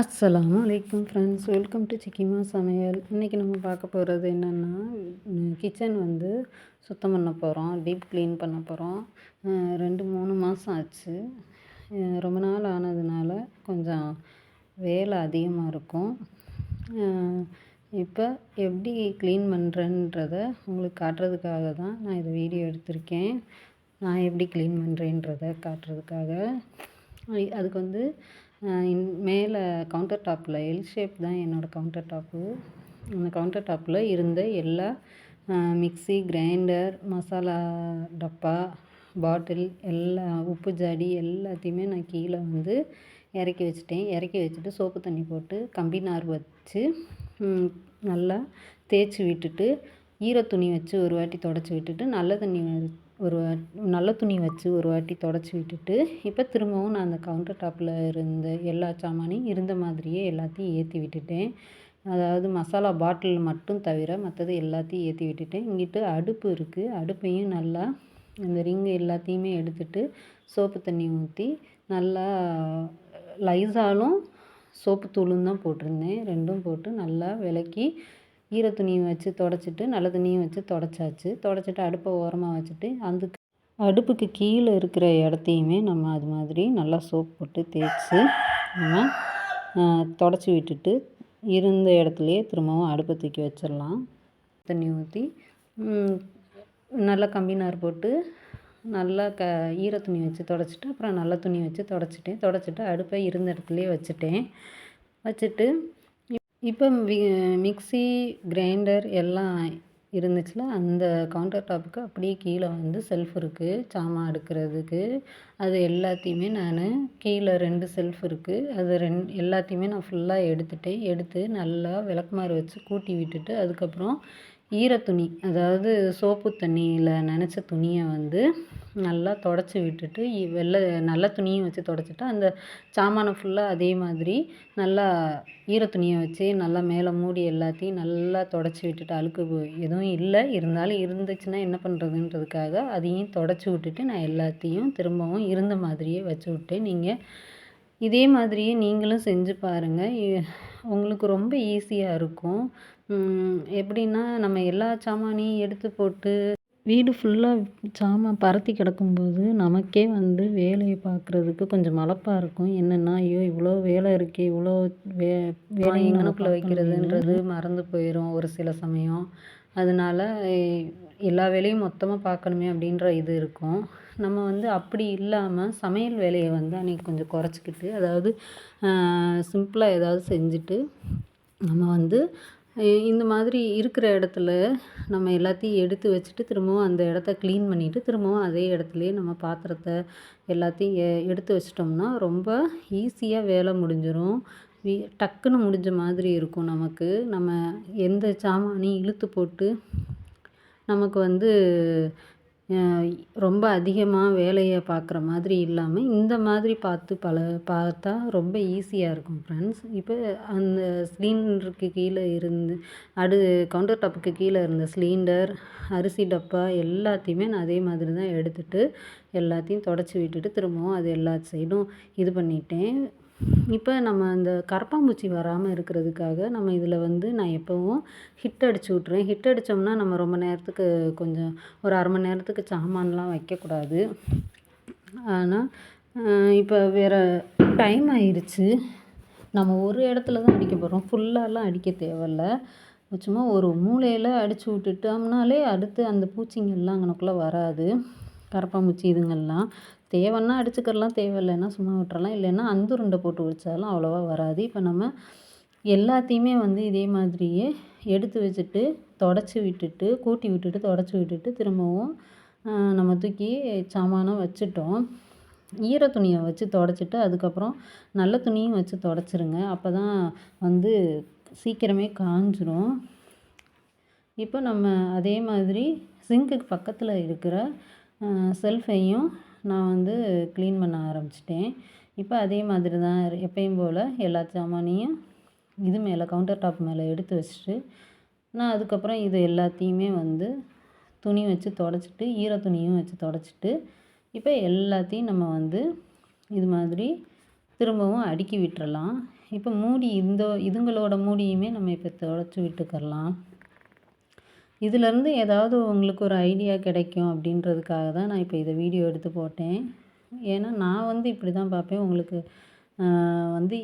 அஸ்லாம் வலைக்கம் friends welcome to சிக்கிமா சமையல். இன்றைக்கி நம்ம பார்க்க போகிறது என்னென்னா கிச்சன் வந்து சுத்தம் பண்ண போகிறோம் டீப் க்ளீன் பண்ண போகிறோம் ரெண்டு மூணு மாதம் ஆச்சு. ரொம்ப நாள் ஆனதுனால கொஞ்சம் வேலை அதிகமாக இருக்கும். இப்போ எப்படி க்ளீன் பண்ணுறேன்றத உங்களுக்கு காட்டுறதுக்காக தான் நான் இதை வீடியோ எடுத்திருக்கேன். நான் எப்படி க்ளீன் பண்ணுறேன்றத காட்டுறதுக்காக. அதுக்கு வந்து மேலே கவுண்டர் டாப்பில் எல் ஷேப் தான் என்னோடய கவுண்டர் டாப்பு அந்த கவுண்டர் டாப்பில் இருந்த எல்லா மிக்ஸி கிரைண்டர் மசாலா டப்பா பாட்டில் எல்லா உப்பு ஜாடி எல்லாத்தையுமே நான் கீழே வந்து இறக்கி வச்சுட்டேன். இறக்கி வச்சுட்டு சோப்பு தண்ணி போட்டு கம்பி நார் வச்சு நல்லா தேய்ச்சி விட்டுட்டு ஈர துணி வச்சு ஒரு வாட்டி தொடச்சி விட்டுட்டு நல்ல தண்ணி ஒரு வாட் நல்ல துணி வச்சு ஒரு வாட்டி தொடச்சி விட்டுட்டு இப்போ திரும்பவும் நான் அந்த கவுண்டர் டாப்பில் இருந்த எல்லா சாமானையும் இருந்த மாதிரியே எல்லாத்தையும் ஏற்றி விட்டுட்டேன். அதாவது மசாலா பாட்டில் மட்டும் தவிர மற்றது எல்லாத்தையும் ஏற்றி விட்டுட்டேன். இங்கிட்டு அடுப்பு இருக்குது அடுப்பையும் நல்லா இந்த ரிங்கு எல்லாத்தையுமே எடுத்துட்டு சோப்பு தண்ணி ஊற்றி நல்லா லைஸாலும் சோப்பு தூளும் தான் போட்டிருந்தேன். ரெண்டும் போட்டு நல்லா விளக்கி ஈர துணியை வச்சு தொடச்சிட்டு நல்ல துணியும் வச்சு தொடச்சாச்சு. தொடச்சிட்டு அடுப்பை ஓரமாக வச்சுட்டு அந்த அடுப்புக்கு கீழே இருக்கிற இடத்தையுமே நம்ம அது மாதிரி நல்லா சோப் போட்டு தேய்ச்சி நம்ம தொடச்சி விட்டுட்டு இருந்த இடத்துலையே திரும்பவும் அடுப்பை தூக்கி வச்சிடலாம். தண்ணி ஊற்றி நல்லா கம்பினார் போட்டு நல்லா க ஈர துணி வச்சு தொடச்சிட்டு அப்புறம் நல்ல துணி வச்சு தொடச்சிட்டேன். தொடச்சிட்டு அடுப்பை இருந்த இடத்துலையே வச்சுட்டேன். வச்சுட்டு இப்போ மிக்ஸி கிரைண்டர் எல்லாம் இருந்துச்சுல அந்த கவுண்டர் டாப்புக்கு அப்படியே கீழே வந்து செல்ஃப் இருக்குது சாமான் அடுக்கிறதுக்கு அது எல்லாத்தையுமே நான் கீழே ரெண்டு செல்ஃப் இருக்குது அது ரெண் எல்லாத்தையுமே நான் ஃபுல்லாக எடுத்துட்டேன். எடுத்து நல்லா விளக்குமாறு வச்சு கூட்டி விட்டுட்டு அதுக்கப்புறம் ஈர துணி அதாவது சோப்பு தண்ணியில் நனைச்ச துணியை வந்து நல்லா தொடச்சி விட்டுட்டு வெள்ளை நல்ல துணியும் வச்சு தொடச்சிட்டு அந்த சாமானை ஃபுல்லாக அதே மாதிரி நல்லா ஈர துணியை வச்சு நல்லா மேலே மூடி எல்லாத்தையும் நல்லா தொடச்சி விட்டுட்டு அழுக்கு போ- எதுவும் இல்லை. இருந்தாலும் இருந்துச்சுன்னா என்ன பண்ணுறதுன்றதுக்காக அதையும் தொடச்சி விட்டுட்டு நான் எல்லாத்தையும் திரும்பவும் இருந்த மாதிரியே வச்சு விட்டேன். நீங்கள் இதே மாதிரியே நீங்களும் செஞ்சு பாருங்கள் உங்களுக்கு ரொம்ப ஈஸியாக இருக்கும். எப்படின்னா நம்ம எல்லா சாமானையும் எடுத்து போட்டு வீடு ஃபுல்லாக சாமான் பரத்தி கிடக்கும்போது நமக்கே வந்து வேலையை பார்க்குறதுக்கு கொஞ்சம் மலப்பாக இருக்கும். என்னென்னா ஐயோ இவ்வளோ வேலை இருக்கே இவ்வளோ வே வேலை எங்கனக்குள்ளே வைக்கிறதுன்றது மறந்து போயிடும் ஒரு சில சமயம். அதனால எல்லா வேலையும் மொத்தமாக பார்க்கணுமே அப்படின்ற இது இருக்கும். நம்ம வந்து அப்படி இல்லாமல் சமையல் வேலையை வந்து அன்றைக்கி கொஞ்சம் குறைச்சிக்கிட்டு அதாவது சிம்பிளாக ஏதாவது செஞ்சுட்டு நம்ம வந்து இந்த மாதிரி இருக்கிற இடத்துல நம்ம எல்லாத்தையும் எடுத்து வச்சுட்டு திரும்பவும் அந்த இடத்த க்ளீன் பண்ணிவிட்டு திரும்பவும் அதே இடத்துலையே நம்ம பாத்திரத்தை எல்லாத்தையும் எ எடுத்து வச்சிட்டோம்னா ரொம்ப ஈஸியாக வேலை முடிஞ்சிடும் வீ டக்குன்னு முடிஞ்ச மாதிரி இருக்கும் நமக்கு. நம்ம எந்த சாமானையும் இழுத்து போட்டு நமக்கு வந்து ரொம்ப அதிகமாக வேலையை பார்க்குற மாதிரி இல்லாமல் இந்த மாதிரி பார்த்து பல பார்த்தா ரொம்ப ஈஸியாக இருக்கும் ஃப்ரெண்ட்ஸ் இப்போ அந்த சிலிண்டருக்கு கீழே இருந்து அடு கவுண்டர் டாப்புக்கு கீழே இருந்த சிலிண்டர் அரிசி டப்பா எல்லாத்தையுமே நான் அதே மாதிரி தான் எடுத்துட்டு எல்லாத்தையும் தொடச்சி விட்டுட்டு திரும்பவும் அது எல்லா சைடும் இது பண்ணிட்டேன். இப்போ நம்ம அந்த கரப்பான்பூச்சி வராமல் இருக்கிறதுக்காக நம்ம இதில் வந்து நான் எப்போவும் ஹிட் அடிச்சு விட்ருவேன் ஹிட் அடித்தோம்னா நம்ம ரொம்ப நேரத்துக்கு கொஞ்சம் ஒரு அரை மணி நேரத்துக்கு சாமான்லாம் வைக்கக்கூடாது. ஆனால் இப்போ வேறு டைம் ஆயிடுச்சு நம்ம ஒரு இடத்துல தான் அடிக்க போகிறோம் ஃபுல்லாலாம் அடிக்க தேவையில்ல. சும்மா ஒரு மூலையில் அடித்து விட்டுட்டோம்னாலே அடுத்து அந்த பூச்சிங்கெல்லாம் அங்கனக்குள்ளே வராது. கரப்பான்பூச்சி இதுங்கெல்லாம் தேவைன்னா அடிச்சுக்கிறலாம் தேவையில்லைன்னா சும்மா விட்டுறலாம். இல்லைன்னா அந்துருண்டை போட்டு வச்சாலும் அவ்வளோவா வராது. இப்போ நம்ம எல்லாத்தையுமே வந்து இதே மாதிரியே எடுத்து வச்சுட்டு தொடச்சி விட்டுட்டு கூட்டி விட்டுட்டு தொடச்சி விட்டுட்டு திரும்பவும் நம்ம தூக்கி சாமானம் வச்சுட்டோம். ஈர துணியை வச்சு தொடச்சிட்டு அதுக்கப்புறம் நல்ல துணியும் வச்சு தொடச்சிருங்க. அப்போ தான் வந்து சீக்கிரமே காஞ்சிரும். இப்போ நம்ம அதே மாதிரி சிங்க்குக்கு பக்கத்தில் இருக்கிற செல்ஃபையும் நான் வந்து க்ளீன் பண்ண ஆரம்பிச்சிட்டேன். இப்போ அதே மாதிரி தான் எப்பயும் போல் எல்லா சாமானையும் இது மேலே கவுண்டர் டாப் மேலே எடுத்து வச்சுட்டு நான் அதுக்கப்புறம் இது எல்லாத்தையுமே வந்து துணி வச்சு தொடச்சிட்டு ஈர துணியும் வச்சு தொடச்சிட்டு இப்போ எல்லாத்தையும் நம்ம வந்து இது மாதிரி திரும்பவும் அடுக்கி விட்டுறலாம். இப்போ மூடி இந்த இதுங்களோட மூடியுமே நம்ம இப்போ துடச்சி விட்டுக்கரலாம் இதிலேருந்து ஏதாவது உங்களுக்கு ஒரு ஐடியா கிடைக்கும் அப்படின்றதுக்காக தான் நான் இப்போ இதை வீடியோ எடுத்து போட்டேன். ஏன்னா நான் வந்து இப்படி தான் பார்ப்பேன். உங்களுக்கு வந்து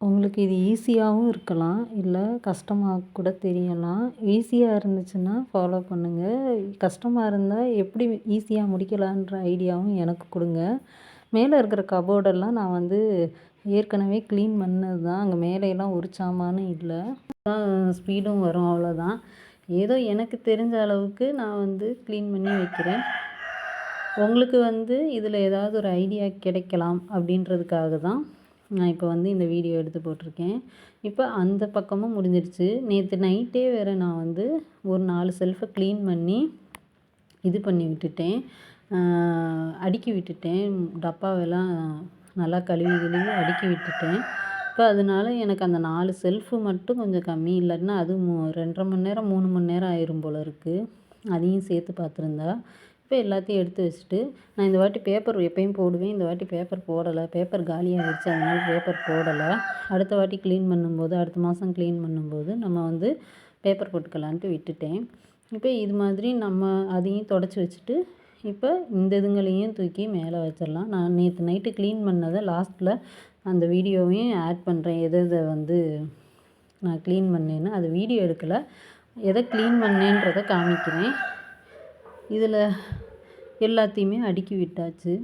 உங்களுக்கு இது ஈஸியாகவும் இருக்கலாம். இல்லை கஷ்டமாக கூட தெரியலாம். ஈஸியாக இருந்துச்சுன்னா ஃபாலோ பண்ணுங்கள் கஷ்டமாக இருந்தால் எப்படி ஈஸியாக முடிக்கலான்ற ஐடியாவும் எனக்கு கொடுங்க. மேலே இருக்கிற கபோர்டெல்லாம் நான் வந்து ஏற்கனவே க்ளீன் பண்ணது தான் அங்கே மேலேலாம் உரிச்சாமான்னு இல்லை. ஸ்பீடும் வரும் அவ்வளோதான் ஏதோ எனக்கு தெரிஞ்ச அளவுக்கு நான் வந்து க்ளீன் பண்ணி வைக்கிறேன். உங்களுக்கு வந்து இதில் ஏதாவது ஒரு ஐடியா கிடைக்கலாம் அப்படின்றதுக்காக தான் நான் இப்போ வந்து இந்த வீடியோ எடுத்து போட்டிருக்கேன். இப்போ அந்த பக்கமும் முடிஞ்சிருச்சு. நேற்று நைட்டே வேறு நான் வந்து ஒரு நாலு செல்ஃபை க்ளீன் பண்ணி இது பண்ணி விட்டுட்டேன். அடுக்கி விட்டுட்டேன். டப்பாவெல்லாம் நல்லா கழுவி கழுவி அடுக்கி விட்டுட்டேன். இப்போ அதனால எனக்கு அந்த நாலு செல்ஃபு மட்டும் கொஞ்சம் கம்மி இல்லைன்னா அது மூ ரெண்டரை மணி நேரம் மூணு மணி நேரம் ஆயிரும் போல் இருக்குது அதையும் சேர்த்து பார்த்துருந்தா இப்போ எல்லாத்தையும் எடுத்து வச்சுட்டு நான் இந்த வாட்டி பேப்பர் எப்பயும் போடுவேன். இந்த வாட்டி பேப்பர் போடலை. பேப்பர் காலியாகிடுச்சு அதனால் பேப்பர் போடலை. அடுத்த வாட்டி க்ளீன் பண்ணும்போது அடுத்த மாதம் க்ளீன் பண்ணும்போது நம்ம வந்து பேப்பர் போட்டுக்கலான்ட்டு விட்டுட்டேன். இப்போ இது மாதிரி நம்ம அதையும் தொடச்சி வச்சுட்டு இப்போ இந்த இதுங்களையும் தூக்கி மேலே வச்சிடலாம். நான் நேற்று நைட்டு க்ளீன் பண்ணதை லாஸ்ட்டில் அந்த வீடியோவையும் ஆட் பண்ணுறேன் எதை எதை வந்து நான் க்ளீன் பண்ணேன்னு அது வீடியோ எடுக்கலை. எதை க்ளீன் பண்ணேன்றதை காமிக்கிறேன். இதில் எல்லாத்தையுமே அடுக்கி விட்டாச்சு.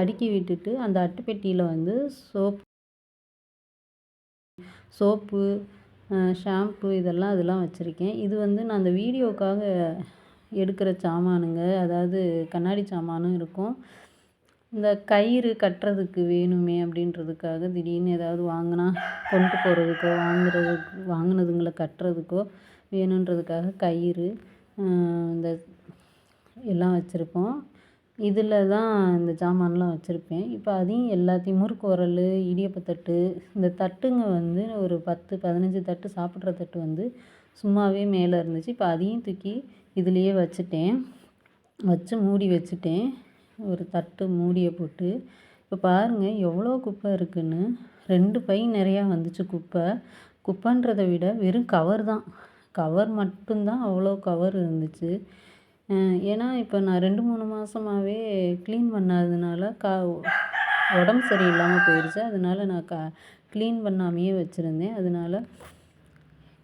அடுக்கி விட்டுட்டு அந்த அட்டைப்பெட்டியில் வந்து சோப் சோப்பு ஷாம்பு இதெல்லாம் அதெல்லாம் வச்சுருக்கேன். இது வந்து நான் அந்த வீடியோக்காக எடுக்கிற சாமானுங்க. அதாவது கண்ணாடி சாமானும் இருக்கும். இந்த கயிறு கட்டுறதுக்கு வேணுமே அப்படின்றதுக்காக திடீர்னு ஏதாவது வாங்கினா கொண்டு போகிறதுக்கோ வாங்குறதுக்கு வாங்கினதுங்கள கட்டுறதுக்கோ வேணுன்றதுக்காக கயிறு இந்த எல்லாம் வச்சுருப்போம். இதில் தான் இந்த சாமான்லாம் வச்சுருப்பேன். இப்போ அதையும் எல்லாத்தையும் முறுக்கு உரல் இடியப்பத்தட்டு இந்த தட்டுங்க வந்து ஒரு பத்து பதினஞ்சு தட்டு சாப்பிட்ற தட்டு வந்து சும்மாவே மேலே இருந்துச்சு. இப்போ அதையும் தூக்கி இதுலேயே வச்சுட்டேன். வச்சு மூடி வச்சுட்டேன். ஒரு தட்டு மூடியை போட்டு இப்போ பாருங்கள் எவ்வளோ குப்பை இருக்குதுன்னு ரெண்டு பை நிறையா வந்துச்சு குப்பை. குப்பைன்றதை விட வெறும் கவர் தான். கவர் மட்டும்தான் அவ்வளோ கவர் இருந்துச்சு. ஏன்னா இப்போ நான் ரெண்டு மூணு மாதமாவே க்ளீன் பண்ணாததுனால கா உடம்பு சரியில்லாமல் போயிடுச்சு அதனால நான் க க்ளீன் பண்ணாமையே வச்சுருந்தேன். அதனால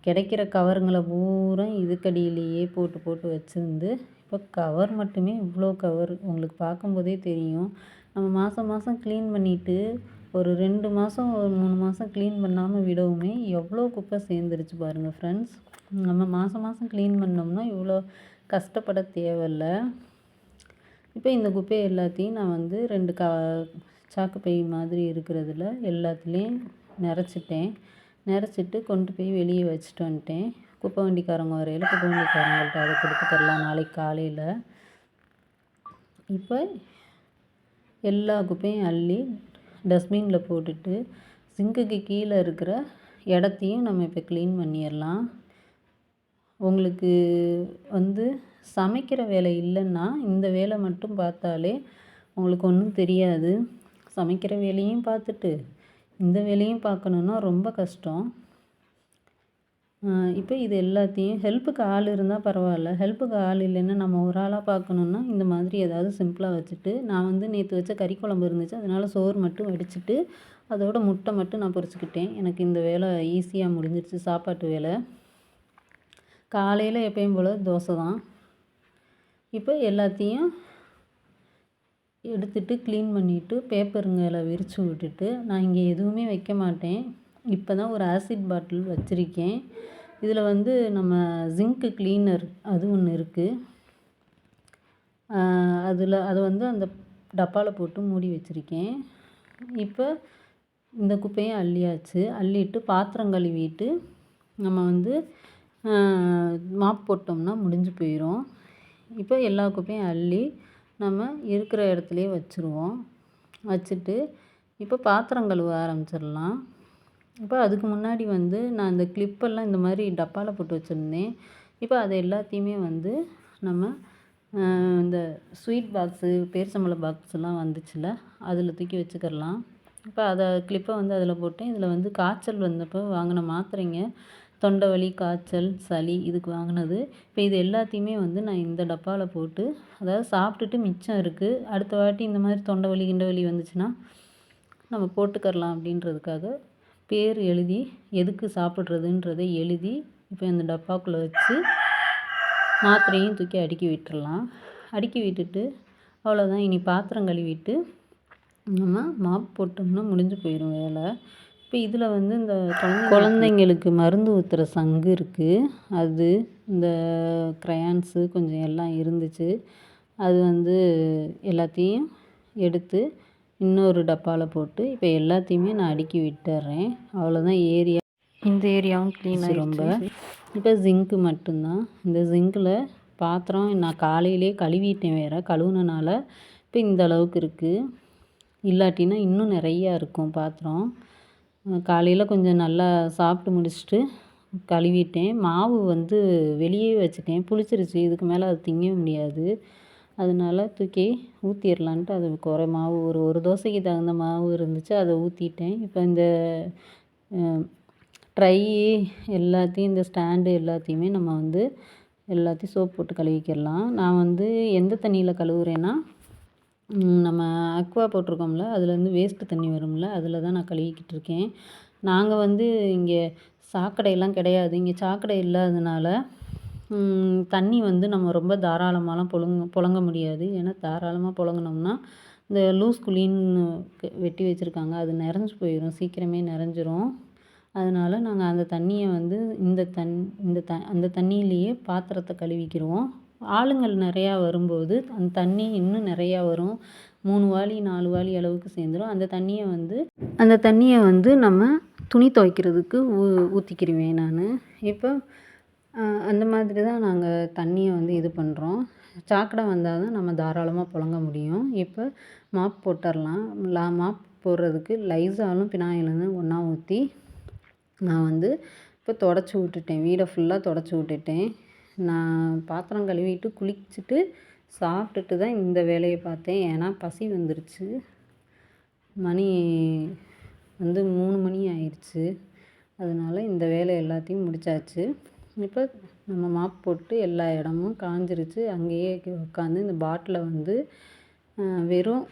கிடைக்கிற கவருங்களை பூரா இதுக்கடியிலேயே போட்டு போட்டு வச்சுருந்து இப்போ கவர் மட்டுமே இவ்வளோ கவர் உங்களுக்கு பார்க்கும்போதே தெரியும். நம்ம மாதம் மாதம் க்ளீன் பண்ணிவிட்டு ஒரு ரெண்டு மாதம் ஒரு மூணு மாதம் க்ளீன் பண்ணாமல் விடவுமே எவ்வளோ குப்பை சேர்ந்துருச்சு பாருங்கள் ஃப்ரெண்ட்ஸ் நம்ம மாதம் மாதம் க்ளீன் பண்ணோம்னா இவ்வளோ கஷ்டப்பட தேவையில்ல. இப்போ இந்த குப்பையை எல்லாத்தையும் நான் வந்து ரெண்டு கா சாக்கு பை மாதிரி இருக்கிறதுல எல்லாத்துலேயும் நிறச்சிட்டேன். நிறச்சிட்டு கொண்டு போய் வெளியே வச்சுட்டு வந்துட்டேன். குப்பை வண்டிக்காரங்க வரையில் குப்பை வண்டிக்காரங்கள்ட்ட அதை கொடுத்துக்கரலாம் நாளைக்கு காலையில். இப்போ எல்லா குப்பையும் அள்ளி டஸ்ட்பினில் போட்டுட்டு சிங்குக்கு கீழே இருக்கிற இடத்தையும் நம்ம இப்போ க்ளீன் பண்ணிடலாம். உங்களுக்கு வந்து சமைக்கிற வேலை இல்லைன்னா இந்த வேலை மட்டும் பார்த்தாலே உங்களுக்கு ஒன்றும் தெரியாது. சமைக்கிற வேலையும் பார்த்துட்டு இந்த வேலையும் பார்க்கணுன்னா ரொம்ப கஷ்டம். இப்போ இது எல்லாத்தையும் ஹெல்ப்புக்கு ஆள் இருந்தால் பரவாயில்ல. ஹெல்ப்புக்கு ஆள் இல்லைன்னா நம்ம ஒரு ஆளாக பார்க்கணுன்னா இந்த மாதிரி ஏதாவது சிம்பிளாக வச்சுட்டு நான் வந்து நேற்று வச்ச கறி குழம்பு இருந்துச்சு அதனால் சோறு மட்டும் வடிச்சிட்டு அதோட முட்டை மட்டும் நான் பொறிச்சிக்கிட்டேன். எனக்கு இந்த வேலை ஈஸியாக முடிஞ்சிருச்சு சாப்பாட்டு வேலை. காலையில் எப்பயும் போல் தோசை தான். இப்போ எல்லாத்தையும் எடுத்துட்டு க்ளீன் பண்ணிவிட்டு பேப்பருங்களை விரித்து விட்டுட்டு நான் இங்கே எதுவுமே வைக்க மாட்டேன். இப்போ தான் ஒரு ஆசிட் பாட்டில் வச்சுருக்கேன். இதில் வந்து நம்ம ஜிங்க்கு க்ளீனர் அது ஒன்று இருக்குது அதில் அதை வந்து அந்த டப்பாவில் போட்டு மூடி வச்சுருக்கேன். இப்போ இந்த குப்பையும் அள்ளியாச்சு. அள்ளிட்டு பாத்திரம் கழுவிட்டு நம்ம வந்து மாப் போட்டோம்னா முடிஞ்சு போயிடும் இப்போ எல்லா குப்பையும் அள்ளி நம்ம இருக்கிற இடத்துலையே வச்சுருவோம். வச்சுட்டு இப்போ பாத்திரம் கழுவ ஆரம்பிச்சிடலாம். இப்போ அதுக்கு முன்னாடி வந்து நான் இந்த கிளிப்பெல்லாம் இந்த மாதிரி டப்பாவில் போட்டு வச்சுருந்தேன். இப்போ அதை எல்லாத்தையுமே வந்து நம்ம இந்த ஸ்வீட் பாக்ஸு பேரிச்சம்பழம் பாக்ஸ்லாம் வந்துச்சுல்ல அதில் தூக்கி வச்சுக்கிடலாம் இப்போ அதை கிளிப்பை வந்து அதில் போட்டேன். இதில் வந்து காய்ச்சல் வந்தப்போ வாங்கின மாத்திரைங்க தொண்டை வலி காய்ச்சல் சளி இதுக்கு வாங்கினது. இப்போ இது எல்லாத்தையுமே வந்து நான் இந்த டப்பாவில் போட்டு அதாவது சாப்பிட்டுட்டு மிச்சம் இருக்குது அடுத்த வாட்டி இந்த மாதிரி தொண்டை வலி கிண்டை வலி வந்துச்சுன்னா நம்ம போட்டுக்கரலாம் அப்படின்றதுக்காக பேர் எழுதி எதுக்கு சாப்பிட்றதுன்றதை எழுதி இப்போ இந்த டப்பாக்குள்ளே வச்சு மாத்திரையும் தூக்கி அடுக்கி விட்டுறலாம். அடுக்கி விட்டுட்டு அவ்வளோதான் இனி பாத்திரம் கழுவிட்டு நம்ம மாப் போட்டோம்னா முடிஞ்சு போயிடும் வேலை. இப்போ இதில் வந்து இந்த குழந்தைங்களுக்கு மருந்து ஊற்றுற சங்கு இருக்குது அது இந்த க்ரையான்ஸு கொஞ்சம் எல்லாம் இருந்துச்சு. அது வந்து எல்லாத்தையும் எடுத்து இன்னொரு டப்பாவில் போட்டு இப்போ எல்லாத்தையுமே நான் அடுக்கி விட்டுறேன். அவ்வளோதான் ஏரியா. இந்த ஏரியாவும் க்ளீன் ரொம்ப இப்போ ஜிங்க்கு மட்டும்தான். இந்த ஜிங்கில் பாத்திரம் நான் காலையிலே கழுவிட்டேன் வேறு. கழுவுனனால இப்போ இந்த அளவுக்கு இருக்குது இல்லாட்டினா இன்னும் நிறையா இருக்கும் பாத்திரம். காலையில் கொஞ்சம் நல்லா சாப்பிட்டு முடிச்சுட்டு கழுவிட்டேன். மாவு வந்து வெளியே வச்சுட்டேன். புளிச்சிருச்சு. இதுக்கு மேலே அது திங்க முடியாது. அதனால தூக்கி ஊற்றிடலான்ட்டு அது குறை மாவு ஒரு ஒரு தோசைக்கு தகுந்த மாவு இருந்துச்சு அதை ஊற்றிட்டேன் இப்போ இந்த ட்ரை எல்லாத்தையும் இந்த ஸ்டாண்டு எல்லாத்தையுமே நம்ம வந்து எல்லாத்தையும் சோப் போட்டு கழுவிக்கிடலாம். நான் வந்து எந்த தண்ணியில் கழுவுறேன்னா நம்ம அக்வா போட்டிருக்கோம்ல அதுலேருந்து வேஸ்ட்டு தண்ணி வரும்ல அதில் தான் நான் கழுவிக்கிட்டு இருக்கேன். நாங்கள் வந்து இங்கே சாக்கடையெல்லாம் கிடையாது. இங்கே சாக்கடை இல்லாததுனால தண்ணி வந்து நம்ம ரொம்ப தாராளமாகலாம் புழங்க புழங்க முடியாது. ஏன்னா தாராளமாக புழங்குனோம்னா இந்த லூஸ் குழின்னு வெட்டி வச்சுருக்காங்க. அது நிறைஞ்சி போயிடும் சீக்கிரமே நிறைஞ்சிரும். அதனால் நாங்கள் அந்த தண்ணியை வந்து இந்த தண் இந்த த அந்த தண்ணியிலேயே பாத்திரத்தை கழுவிக்கிடுவோம் ஆளுங்கள் நிறையா வரும்போது அந்த தண்ணி இன்னும் நிறையா வரும். மூணு வாளி நாலு வாளி அளவுக்கு சேர்ந்துரும். அந்த தண்ணியை வந்து அந்த தண்ணியை வந்து நம்ம துணி துவைக்கிறதுக்கு ஊ ஊற்றிக்கிருவேன் நான். இப்போ அந்த மாதிரி தான் நாங்கள் தண்ணியை வந்து இது பண்ணுறோம் சாக்கடை வந்தால் தான் நம்ம தாராளமாக புழங்க முடியும். இப்போ மாப் போட்டுடலாம் லா மாப் போடுறதுக்கு லைஸாலும் பினாயிலும் ஒன்றா ஊற்றி நான் வந்து இப்போ தொடச்சி விட்டுட்டேன். வீடை ஃபுல்லாக தொடச்சி விட்டுட்டேன். நான் பாத்திரம் கழுவிட்டு குளிச்சுட்டு சாப்பிட்டுட்டு தான் இந்த வேலையை பார்த்தேன். ஏன்னா பசி வந்துருச்சு. மணி வந்து மூணு மணி ஆயிடுச்சு. அதனால் இந்த வேலை எல்லாத்தையும் முடிச்சாச்சு. இப்போ நம்ம மாப் போட்டு எல்லா இடமும் காஞ்சிருச்சு. அங்கேயே உட்காந்து இந்த பாட்டிலை வந்து வெறும்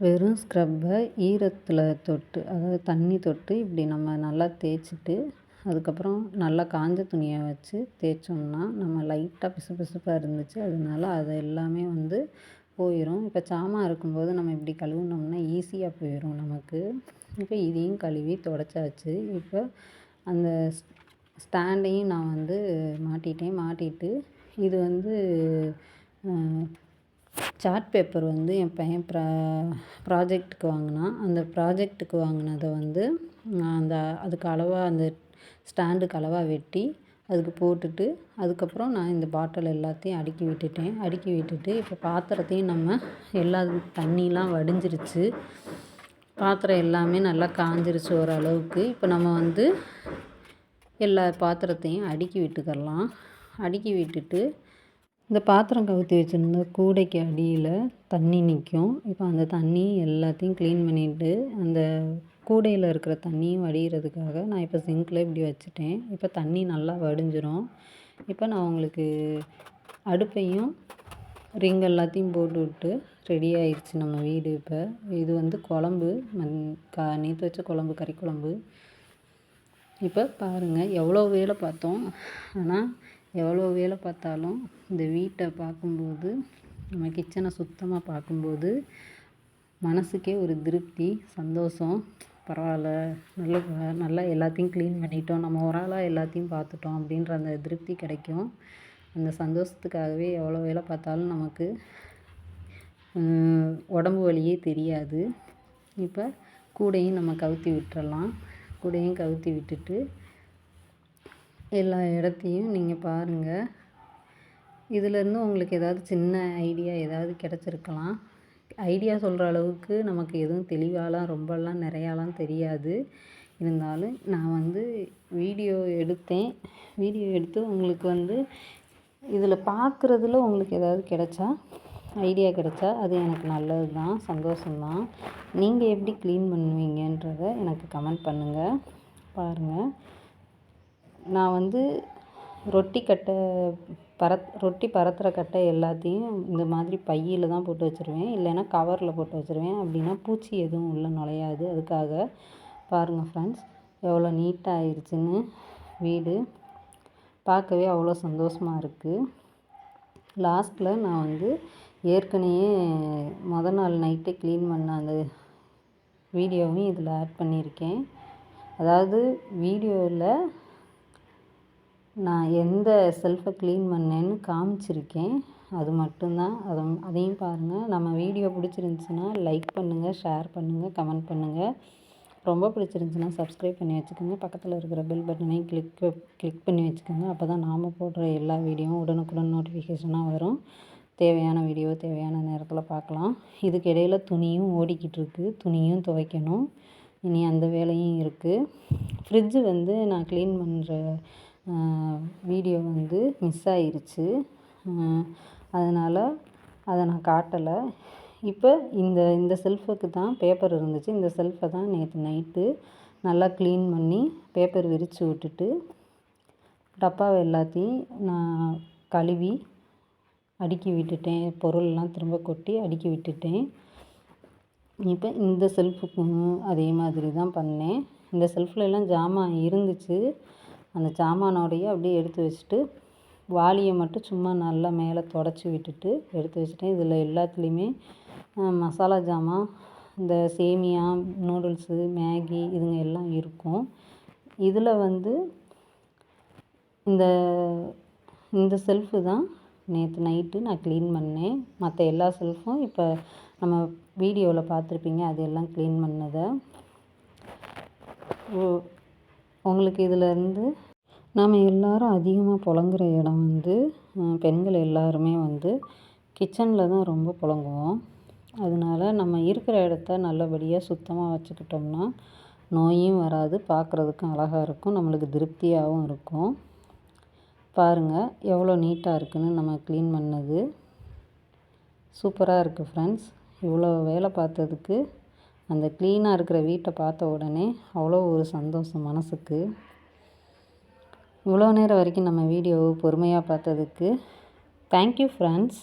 வெறும் ஸ்க்ரப்பை ஈரத்தில் தொட்டு அதாவது தண்ணி தொட்டு இப்படி நம்ம நல்லா தேய்ச்சிட்டு அதுக்கப்புறம் நல்லா காஞ்ச துணியை வச்சு தேய்ச்சோம்னா நம்ம லைட்டாக பிசுபிசுப்பாக இருந்துச்சு. அதனால அது எல்லாமே வந்து போயிடும் இப்போ சாமான் இருக்கும்போது நம்ம இப்படி கழுவுனோம்னா ஈஸியாக போயிடும் நமக்கு. இப்போ இதையும் கழுவி தொடச்சாச்சு. இப்போ அந்த ஸ்டாண்டையும் நான் வந்து மாட்டிட்டேன் மாட்டிட்டு. இது வந்து சார்ட் பேப்பர் வந்து என் பையன் ப்ரா ப்ராஜெக்ட்டுக்கு வாங்கினான். அந்த ப்ராஜெக்ட்டுக்கு வாங்கினத வந்து நான் அந்த அதுக்கு அளவாக அந்த ஸ்டாண்டுக்கு அளவாக வெட்டி அதுக்கு போட்டுட்டு அதுக்கப்புறம் நான் இந்த பாட்டில் எல்லாத்தையும் அடுக்கி விட்டுட்டேன். அடுக்கி விட்டுட்டு இப்போ பாத்திரத்தையும் நம்ம எல்லா தண்ணிலாம் வடிஞ்சிருச்சு. பாத்திரம் எல்லாமே நல்லா காஞ்சிருச்சு ஓரளவுக்கு. இப்போ நம்ம வந்து எல்லா பாத்திரத்தையும் அடுக்கி விட்டுக்கிடலாம் அடுக்கி விட்டுட்டு இந்த பாத்திரம் கவுத்தி வச்சுருந்த கூடைக்கு அடியில் தண்ணி நிற்கும் இப்போ அந்த தண்ணி எல்லாத்தையும் க்ளீன் பண்ணிவிட்டு அந்த கூடையில் இருக்கிற தண்ணியும் வடிகிறதுக்காக நான் இப்போ சிங்கில் இப்படி வச்சுட்டேன். இப்போ தண்ணி நல்லா வடிஞ்சிரும். இப்போ நான் உங்களுக்கு அடுப்பையும் ரிங் எல்லாத்தையும் போட்டு விட்டு ரெடி ஆயிடுச்சு நம்ம வீடு இப்போ. இது வந்து குழம்பு மண் கா நேற்று வச்ச குழம்பு கறி குழம்பு. இப்போ பாருங்கள் எவ்வளோ வேலை பார்த்தோம். ஆனால் எவ்வளோ வேலை பார்த்தாலும் இந்த வீட்டை பார்க்கும்போது நம்ம கிச்சனை சுத்தமாக பார்க்கும்போது மனசுக்கே ஒரு திருப்தி சந்தோஷம். பரவாயில்ல நல்ல நல்லா எல்லாத்தையும் க்ளீன் பண்ணிட்டோம். நம்ம ஒரு ஆளாக எல்லாத்தையும் பார்த்துட்டோம் அப்படின்ற அந்த திருப்தி கிடைக்கும். அந்த சந்தோஷத்துக்காகவே எவ்வளோ வேலை பார்த்தாலும் நமக்கு உடம்பு வலியே தெரியாது. இப்போ கூடையும் நம்ம கவுத்தி விட்டுறலாம். கூடையும் கவுத்தி விட்டுட்டு எல்லா இடத்தையும் நீங்கள் பாருங்கள் இதிலேருந்து உங்களுக்கு ஏதாவது சின்ன ஐடியா ஏதாவது கிடச்சிருக்கலாம். ஐடியா சொல்கிற அளவுக்கு நமக்கு எதுவும் தெளிவாலாம் ரொம்பலாம் நிறையாலாம் தெரியாது. இருந்தாலும் நான் வந்து வீடியோ எடுத்தேன். வீடியோ எடுத்து உங்களுக்கு வந்து இதில் பார்க்குறதுல உங்களுக்கு ஏதாவது கிடச்சா ஐடியா கிடைச்சா அது எனக்கு நல்லது தான் சந்தோஷம்தான். நீங்கள் எப்படி க்ளீன் பண்ணுவீங்கன்றத எனக்கு கமெண்ட் பண்ணுங்கள் பாருங்கள் நான் வந்து ரொட்டி கட்டை பரத் ரொட்டி பரத்துகிற கட்டை எல்லாத்தையும் இந்த மாதிரி பையில் தான் போட்டு வச்சுருவேன். இல்லைன்னா கவரில் போட்டு வச்சுருவேன். அப்படின்னா பூச்சி எதுவும் உள்ளே நுழையாது. அதுக்காக பாருங்கள் ஃப்ரெண்ட்ஸ் எவ்வளோ நீட்டாக ஆயிடுச்சுன்னு வீடு பார்க்கவே அவ்வளோ சந்தோஷமாக இருக்குது லாஸ்ட்டில் நான் வந்து ஏற்கனவே மொதல் நாள் நைட்டே க்ளீன் பண்ண அந்த வீடியோவையும் இதில் ஆட் பண்ணியிருக்கேன். அதாவது வீடியோவில் நான் எந்த செல்ஃபை க்ளீன் பண்ணேன்னு காமிச்சிருக்கேன். அது மட்டும்தான். அதை அதையும் பாருங்கள் நம்ம வீடியோ பிடிச்சிருந்துச்சின்னா லைக் பண்ணுங்கள் ஷேர் பண்ணுங்கள் கமெண்ட் பண்ணுங்கள் ரொம்ப பிடிச்சிருந்துச்சின்னா சப்ஸ்கிரைப் பண்ணி வச்சுக்கோங்க. பக்கத்தில் இருக்கிற பெல் பட்டனையும் கிளிக் கிளிக் பண்ணி வச்சுக்கோங்க. அப்போ தான் நாம் போடுற எல்லா வீடியோவும் உடனுக்குடன் நோட்டிஃபிகேஷனாக வரும். தேவையான வீடியோ தேவையான நேரத்தில் பார்க்கலாம் இதுக்கு இடையில் துணியும் ஓடிக்கிட்டுருக்கு. துணியும் துவைக்கணும். இனி அந்த வேலையும் இருக்குது ஃப்ரிட்ஜு வந்து நான் க்ளீன் பண்ணுற வீடியோ வந்து மிஸ் ஆயிருச்சு. அதனால் அதை நான் காட்டலை. இப்போ இந்த இந்த செல்ஃபுக்கு தான் பேப்பர் இருந்துச்சு. இந்த செல்ஃபை தான் நேற்று நைட்டு நல்லா க்ளீன் பண்ணி பேப்பர் விரித்து விட்டுட்டு டப்பாவை எல்லாத்தையும் நான் கழுவி அடுக்கி விட்டுட்டேன். பொருள்லாம் திரும்ப கொட்டி அடுக்கி விட்டுட்டேன். இப்போ இந்த செல்ஃபுக்கும் அதே மாதிரி தான் பண்ணேன். இந்த செல்ஃப்லலாம் ஜாமான் இருந்துச்சு. அந்த ஜாமானோடையே அப்படியே எடுத்து வச்சுட்டு வாளியை மட்டும் சும்மா நல்லா மேலே தொடச்சி விட்டுட்டு எடுத்து வச்சுட்டேன். இதில் எல்லாத்துலேயுமே மசாலா ஜாமான் இந்த சேமியா நூடுல்ஸு மேகி இதுங்க எல்லாம் இருக்கும். இதில் வந்து இந்த இந்த செல்ஃபு தான் நேற்று நைட்டு நான் க்ளீன் பண்ணேன். மற்ற எல்லா செல்ஃபும் இப்போ நம்ம வீடியோவில் பார்த்துருப்பீங்க அது எல்லாம் க்ளீன் பண்ணதை உங்களுக்கு இதிலேருந்து நாம் எல்லோரும் அதிகமாக புழங்குற இடம் வந்து பெண்கள் எல்லாருமே வந்து கிச்சனில் தான் ரொம்ப புழங்குவோம் அதனால நம்ம இருக்கிற இடத்த நல்லபடியாக சுத்தமாக வச்சுக்கிட்டோம்னா நோயும் வராது பார்க்குறதுக்கும் அழகாக இருக்கும் நம்மளுக்கு திருப்தியாகவும் இருக்கும். பாருங்கள் எவ்வளோ நீட்டாக இருக்குதுன்னு நம்ம க்ளீன் பண்ணது. சூப்பராக இருக்குது ஃப்ரெண்ட்ஸ் இவ்வளோ வேலை பார்த்ததுக்கு அந்த க்ளீனாக இருக்கிற வீட்டை பார்த்த உடனே அவ்வளோ ஒரு சந்தோஷம் மனதுக்கு இவ்வளோ நேரம் வரைக்கும் நம்ம வீடியோவை பொறுமையாக பார்த்ததுக்கு தேங்க்யூ ஃப்ரெண்ட்ஸ்